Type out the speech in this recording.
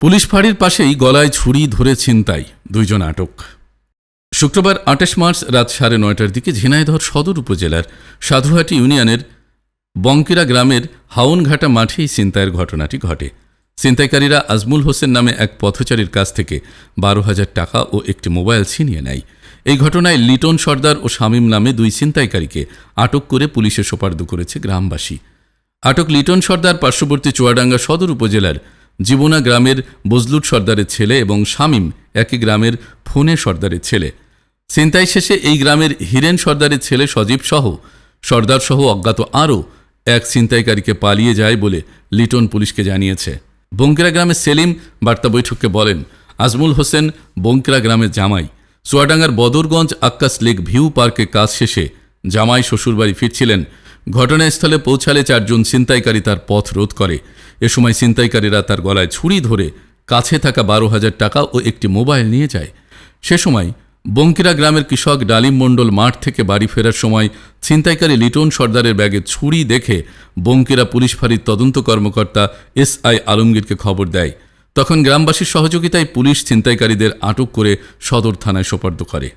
Police ফাঁড়ির পাশেই গলায় ছুরি ধরে ছিনতাই, দুইজন আটক। শুক্রবার আঠাশ মার্চ রাত সাড়ে নয়টার দিকে ঝিনাইদহ সদর উপজেলার সাধুহাটি ইউনিয়নের বঙ্কিরা গ্রামের হাউনঘাটা মাঠেই ছিনতাইয়ের ঘটনাটি ঘটে। ছিনতাইকারীরা আজমুল হোসেন নামে এক পথচারীর কাছ থেকে বারো হাজার টাকা ও একটি মোবাইল ছিনিয়ে নেয়। এই ঘটনায় লিটন সর্দার ও শামীম নামে দুই ছিনতাইকারীকে আটক করে পুলিশে সোপার্দ করেছে গ্রামবাসী। আটক লিটন সর্দার পার্শ্ববর্তী চুয়াডাঙ্গা সদর উপজেলার জীবনা গ্রামের বজলুট সর্দারের ছেলে এবং শামীম একই গ্রামের ফোনে সর্দারের ছেলে। ছিনতাই শেষে এই গ্রামের হিরেন সর্দারের ছেলে সজীব সহ, সর্দার সহ অজ্ঞাত আরও এক ছিনতাইকারীকে পালিয়ে যায় বলে লিটন পুলিশকে জানিয়েছে। বঙ্কিরা গ্রামের সেলিম বার্তা বৈঠককে বলেন, আজমুল হোসেন, বঙ্কিরা গ্রামের জামাই। চুয়াডাঙ্গার বদরগঞ্জ আক্কাস লেক ভিউ পার্কে কাজ শেষে জামাই শ্বশুরবাড়ি ফিরছিলেন ঘটনাস্থলে পৌঁছালে চারজন ছিনতাইকারী তার পথ রোধ করে। এ সময় ছিনতাইকারীরা তার গলায় ছুরি ধরে কাছে থাকা বারো হাজার টাকা ও একটি মোবাইল নিয়ে যায়। সে সময় বঙ্কিরা গ্রামের কৃষক ডালিম মণ্ডল মাঠ থেকে বাড়ি ফেরার সময় ছিনতাইকারী লিটন সর্দারের ব্যাগে ছুরি দেখে বঙ্কিরা পুলিশ ফাঁড়ির তদন্ত কর্মকর্তা এস আই আলমগীরকে খবর দেয়। তখন গ্রামবাসীর সহযোগিতায় পুলিশ ছিনতাইকারীদের আটক করে সদর থানায় সোপর্দ করে।